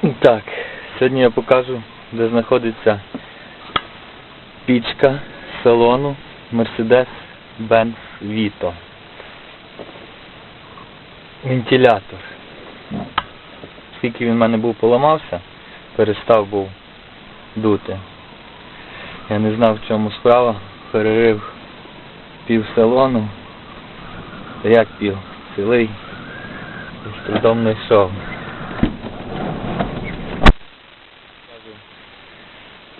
Так, сьогодні я покажу, де знаходиться пічка салону Mercedes-Benz Vito. Вентилятор. Скільки він в мене був поламався, перестав був дути. Я не знав, в чому справа, перерив пів салону. Як пів? Цілий. З трудом не йшов.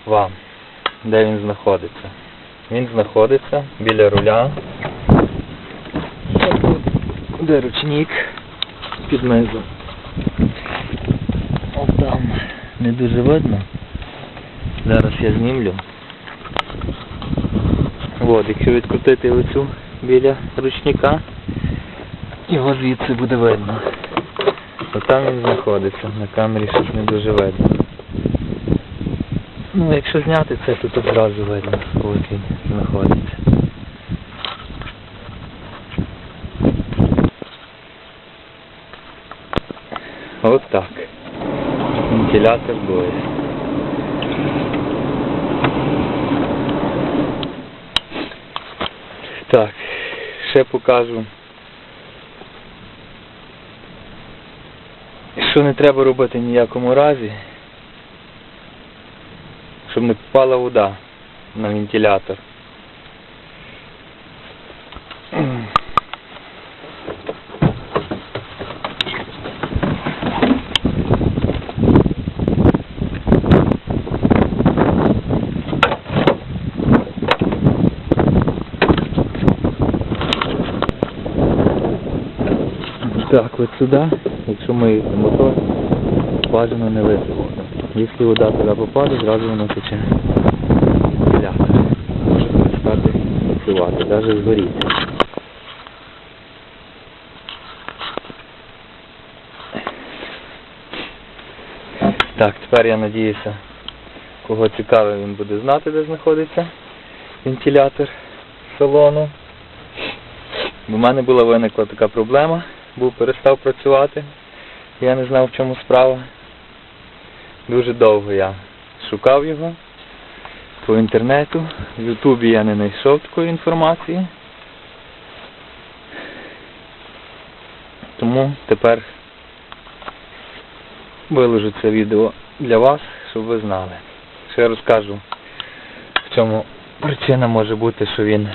Покажу вам, де він знаходиться. Він знаходиться біля руля. Де ручник під низом. От там не дуже видно. Зараз я знімлю. От, якщо відкрутити оцю біля ручника, його звідси буде видно. От там він знаходиться, на камері щось не дуже видно. Ну, якщо зняти це, тут одразу видно, от він знаходиться. От так. Вентилятор дує. Так, ще покажу. Що не треба робити ніякому разі, щоб не попала вода на вентилятор. Так, от сюди, якщо миється мотор, бажано не воду. Якщо вода туди попаде, зразу воно тече. Вентилятор. Може перестати працювати, навіть згоріти. Так, тепер я надіюся, кого цікавий, він буде знати, де знаходиться вентилятор салону. У мене була виникла така проблема, був перестав працювати. Я не знав, в чому справа. Дуже довго я шукав його по інтернету. В Ютубі я не знайшов такої інформації. Тому тепер виложу це відео для вас, щоб ви знали. Ще розкажу, в чому причина може бути, що він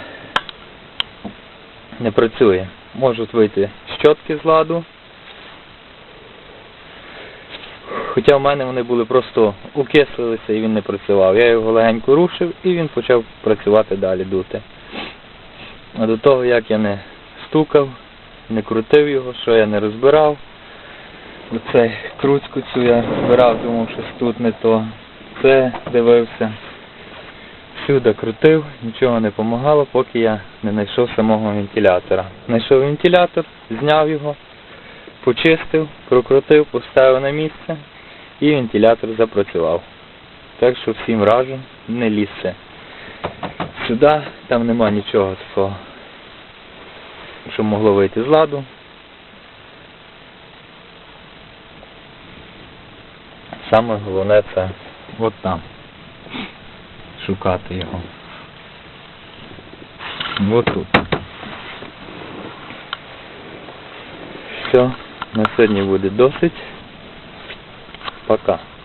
не працює. Можуть вийти щотки з ладу. Хоча в мене вони були просто укислилися і він не працював. Я його легенько рушив і він почав працювати далі дути. А до того як я не стукав, не крутив його, що я не розбирав. Оцей круцьку цю я розбирав, думав, що тут не то. Це дивився. Всюди крутив, нічого не допомагало, поки я не знайшов самого вентилятора. Знайшов вентилятор, зняв його, почистив, прокрутив, поставив на місце і вентилятор запрацював. Так що всім раджу, не лізьте. Сюди, там нема нічого такого, що могло вийти з ладу. Саме головне це от там шукати його. Вот тут. Все, на сьогодні буде досить. Пока.